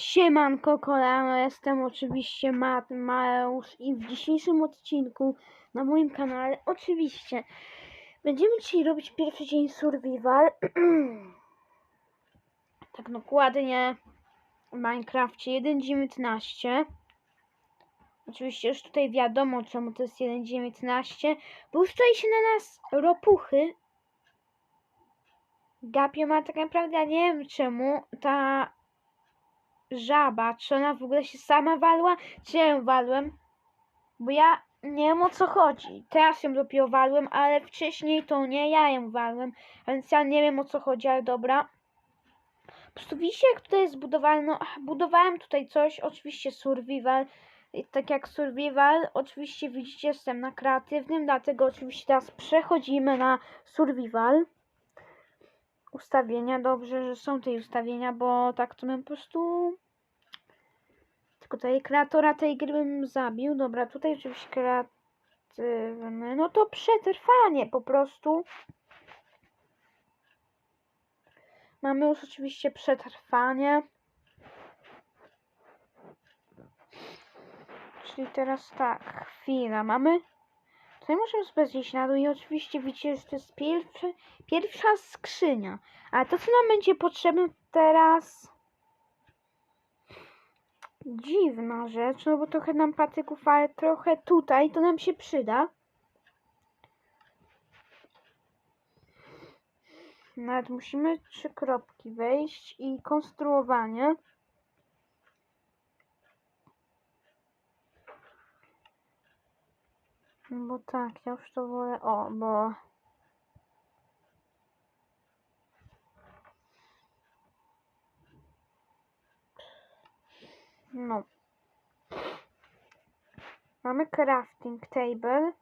Siemanko kolano, jestem oczywiście Mateusz i w dzisiejszym odcinku na moim kanale oczywiście będziemy dzisiaj robić pierwszy dzień survival. Tak dokładnie w Minecrafcie 1.19 Oczywiście już tutaj wiadomo czemu to jest 1.19 bo już tutaj się na nas ropuchy gapią, a tak naprawdę ja nie wiem czemu ta żaba, czy ona w ogóle się sama walła, czy ja ją walłem? Bo ja nie wiem o co chodzi. Teraz ją dopiero walłem, ale wcześniej to nie ja ją walłem, więc ja nie wiem o co chodzi, ale dobra. Po prostu widzicie jak tutaj jest zbudowane, no budowałem tutaj coś, oczywiście survival, tak jak survival, oczywiście widzicie jestem na kreatywnym, dlatego oczywiście teraz przechodzimy na survival ustawienia. Dobrze, że są te ustawienia, bo tak to bym po prostu. Tutaj kreatora tej gry bym zabił. Dobra, tutaj oczywiście kreatywny. No to przetrwanie po prostu. Mamy już oczywiście przetrwanie. Czyli teraz tak, chwila, mamy Tutaj możemy sprawdzić na dół i oczywiście widzicie, że to jest pierwszy, pierwsza skrzynia. A to, co nam będzie potrzebne teraz... Dziwna rzecz, no bo trochę nam patyków, ale trochę tutaj to nam się przyda. Nawet musimy trzy kropki wejść i konstruowanie. No Bo tak, ja już to wolę. O, bo. No. Mamy crafting table.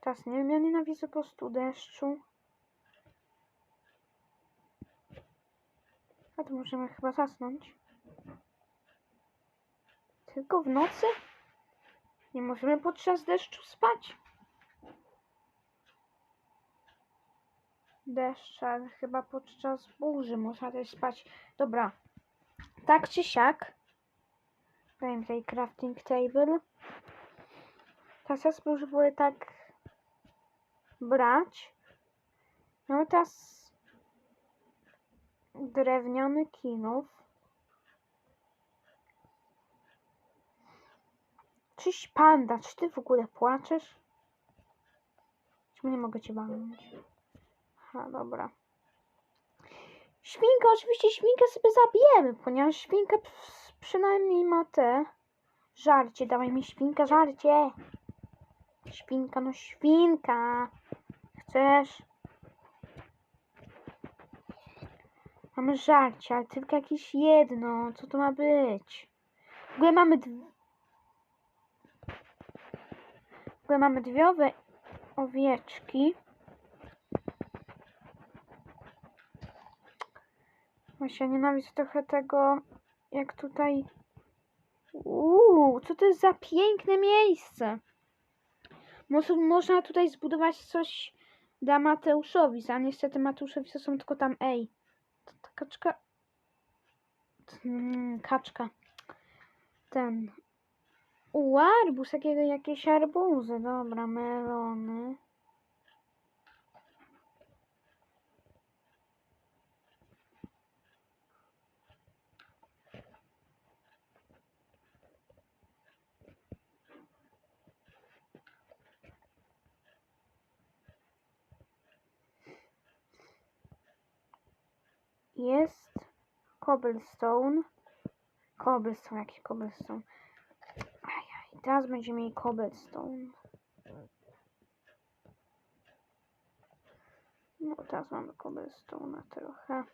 Teraz nie wiem, ja nienawidzę po prostu deszczu. A to możemy chyba zasnąć. Tylko w nocy? Nie możemy podczas deszczu spać. Deszcz, ale chyba podczas burzy można też spać. Dobra. Tak czy siak. Dajmy tutaj crafting table. Teraz ja spróbuję tak brać. No teraz drewniany kinów. Czyś panda, czy ty w ogóle płaczesz? Czemu nie mogę cię walnąć? Ha, dobra. Świnkę, oczywiście świnkę sobie zabijemy, ponieważ świnka przynajmniej ma te... Żarcie, dawaj mi świnka, żarcie! Świnka, no świnka! Chcesz? Mamy żarcie, ale tylko jakieś jedno. Co to ma być? W ogóle mamy dwie... W ogóle mamy dwie owieczki. Właśnie nienawidzę trochę tego, jak tutaj... Uuu, co to jest za piękne miejsce. Może, można tutaj zbudować coś dla Mateuszowi, a niestety Mateuszowi to są tylko tam, ej. To ta kaczka... Mm, kaczka. Ten, u, arbuz, jakiego, jakieś arbuzy. Dobra, melony. Jest cobblestone. Cobblestone, jaki cobblestone? Ajaj, teraz będziemy mieli cobblestone. No teraz mamy cobblestone trochę.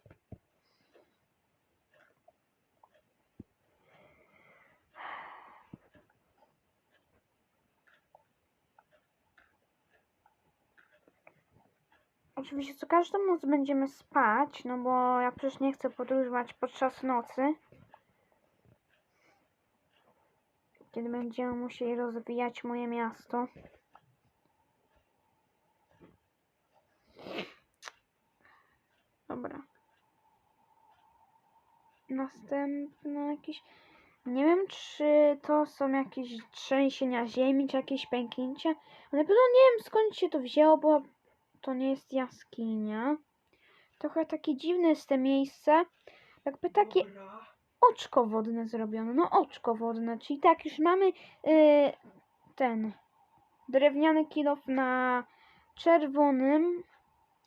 Oczywiście co każdą noc będziemy spać, no bo ja przecież nie chcę podróżować podczas nocy. Kiedy będziemy musieli rozwijać moje miasto. Dobra. następne jakieś... Nie wiem, czy to są jakieś trzęsienia ziemi, czy jakieś pęknięcia. Na pewno nie wiem, skąd się to wzięło, bo to nie jest jaskinia. Trochę takie dziwne jest to miejsce. Jakby takie oczko wodne zrobiono. No oczko wodne, czyli tak już mamy yy, ten drewniany kilof na czerwonym.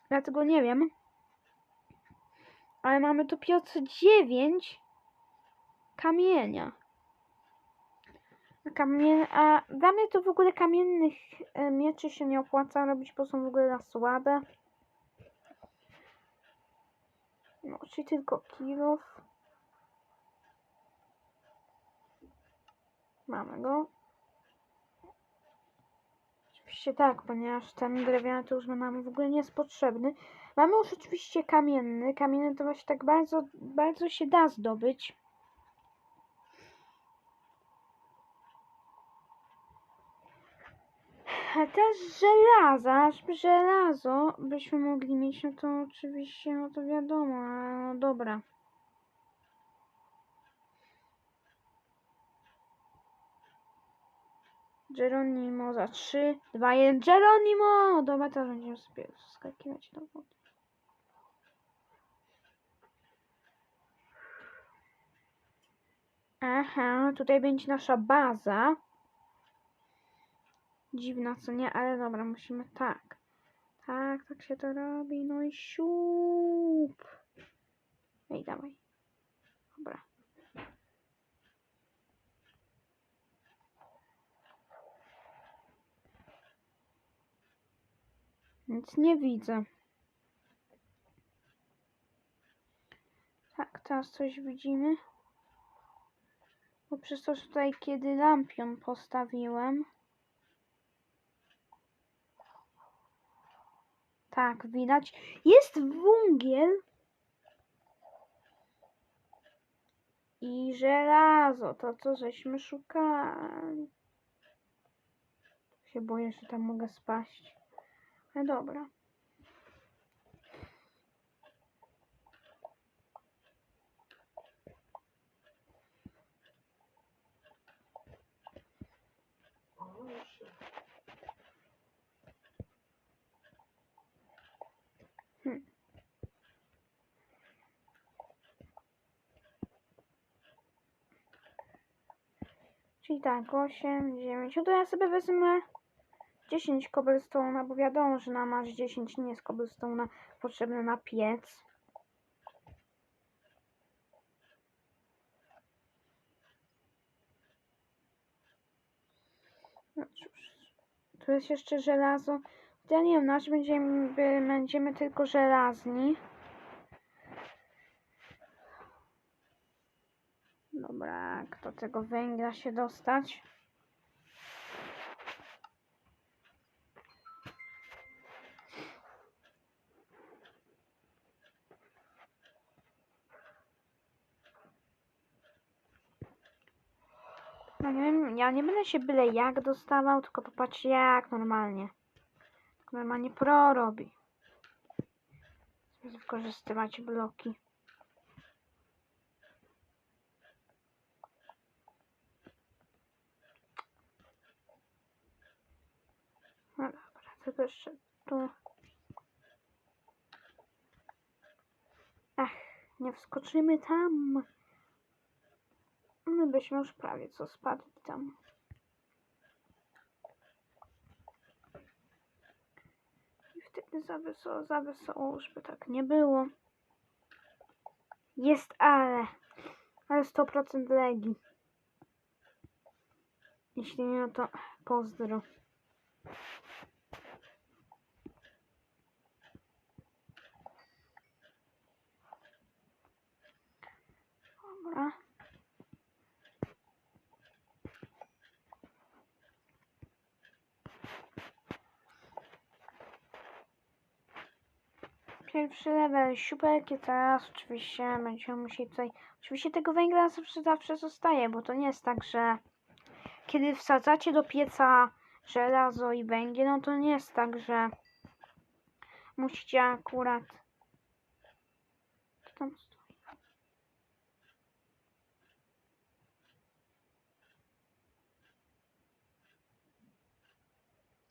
Dlatego nie wiem. Ale mamy tu Piotr 9 kamienia. A Kamie... A dla mnie to w ogóle kamiennych e, mieczy się nie opłaca robić, bo są w ogóle za słabe. No, czyli tylko kilof. Mamy go. Oczywiście tak, ponieważ ten drewniany to już nam w ogóle nie jest potrzebny. Mamy już oczywiście kamienny. Kamienny to właśnie tak bardzo, bardzo się da zdobyć. Też żelaza, żeby żelazo byśmy mogli mieć, no to oczywiście, no to wiadomo, no dobra. Geronimo za 3, 2, 1, Geronimo! Dobra, teraz będziemy sobie skakiwać do wody. Aha, tutaj będzie nasza baza. Dziwna, co nie? Ale dobra, musimy tak. Tak, tak się to robi. No i siup. Ej, dawaj. Dobra. Nic nie widzę. Tak, teraz coś widzimy. Bo przez to, że tutaj kiedy lampion postawiłem. Tak, widać. Jest węgiel. I żelazo, to co żeśmy szukali. Się boję, że tam mogę spaść. Ale dobra. Czyli tak, 8, 9. No to ja sobie wezmę 10 cobblestone'a, bo wiadomo, że nam aż 10 nie jest cobblestone'a potrzebne na piec. No tu jest jeszcze żelazo. Ja nie wiem, na razie będziemy, będziemy tylko żelazni. Dobra, jak do tego węgla się dostać? No nie wiem, ja nie będę się byle jak dostawał, tylko popatrz jak normalnie. Normalnie pro robi. Wykorzystywać bloki. No dobra, tylko jeszcze tu. Ach, nie wskoczymy tam. My byśmy już prawie co spadli tam. I wtedy za wesoło, za wesoło, żeby tak nie było. Jest ale. Ale 100% legi. Jeśli nie, no to pozdro. Dobra. Pierwszy level siuperki, teraz oczywiście będziemy musieli tutaj... Oczywiście tego węgla zawsze, zawsze zostaje, bo to nie jest tak, że kiedy wsadzacie do pieca żelazo i węgiel, no to nie jest tak, że musicie akurat co tam stoi?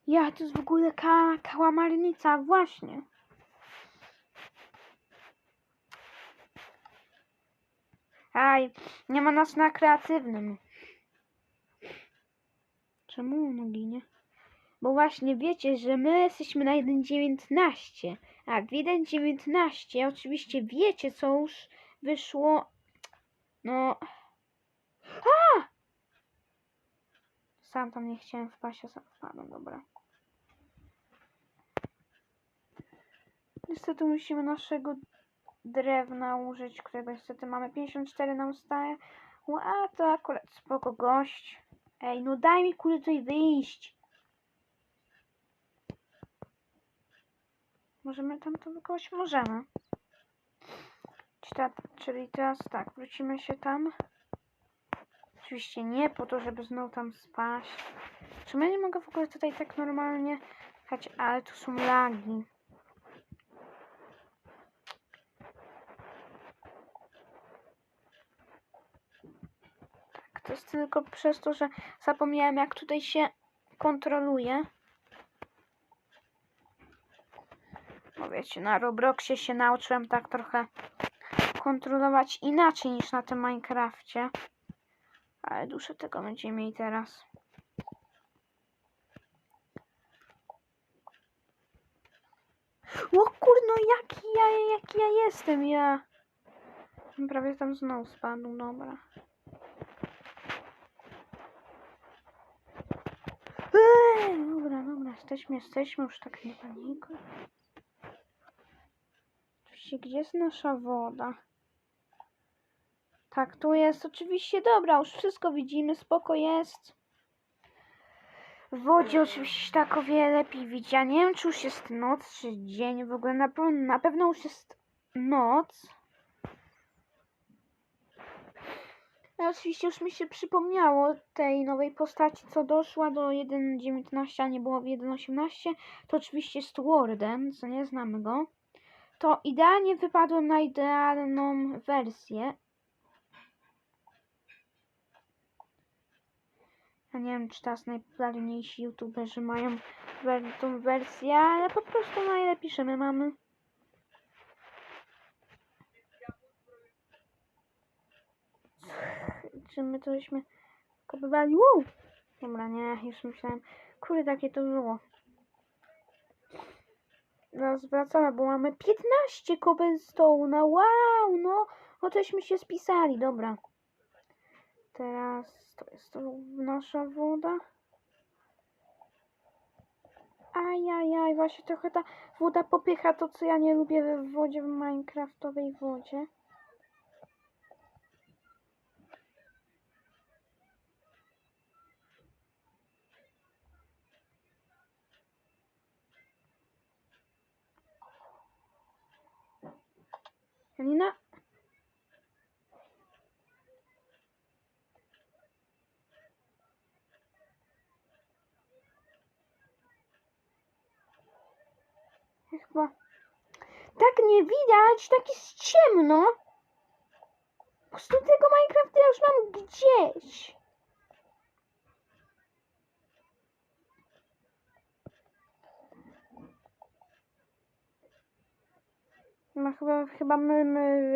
Ja, to jest w ogóle ka kałamarnica, właśnie. Aj, nie ma nas na kreatywnym. Czemu ono ginie? Bo właśnie wiecie, że my jesteśmy na 1.19, a w 1.19 oczywiście wiecie, co już wyszło. No. A! Sam tam nie chciałem wpaść, a sam wpadłem, dobra. Niestety musimy naszego drewna użyć, którego niestety mamy 54 na ustaje. A to akurat spoko gość. Ej, no daj mi kurde tutaj wyjść. Możemy tam to wykołać? Możemy. Czyli teraz tak, wrócimy się tam. Oczywiście nie po to, żeby znowu tam spaść. Czy ja nie mogę w ogóle tutaj tak normalnie jechać? Ale tu są lagi. Tak, to jest tylko przez to, że zapomniałem jak tutaj się kontroluje. Bo wiecie, na Robloxie się nauczyłem tak trochę kontrolować inaczej niż na tym Minecrafcie. Ale dużo tego będziemy mieli teraz. O kurno, jaki ja, jaki ja jestem, ja. Prawie tam znowu spadł, dobra. Eee, dobra, dobra, jesteśmy, jesteśmy, już tak nie panikuj. Oczywiście, gdzie jest nasza woda? Tak, tu jest oczywiście, dobra, już wszystko widzimy, spoko jest. W wodzie oczywiście tak o wiele lepiej widzi. Ja nie wiem, czy już jest noc, czy dzień, w ogóle na, na pewno już jest noc. A oczywiście już mi się przypomniało tej nowej postaci, co doszła do 1.19, a nie było w 1.18. To oczywiście jest Warden, co nie znamy go. To idealnie wypadłem na idealną wersję. Ja nie wiem, czy teraz najpopularniejsi youtuberzy mają tą wersję, ale po prostu najlepiej, że my mamy. Czy my to żeśmy kopywali? Wow! Dobra, nie, już myślałem. Kurde, takie to było. Teraz wracamy, bo mamy 15 cobblestone'a. Wow, no, no tośmy się spisali, dobra. Teraz to jest to nasza woda. Ajajaj, właśnie trochę ta woda popycha to, co ja nie lubię w wodzie, w minecraftowej wodzie. Chyba tak nie widać, tak jest ciemno. Po prostu tego Minecrafta ja już mam gdzieś. No chyba, chyba my, my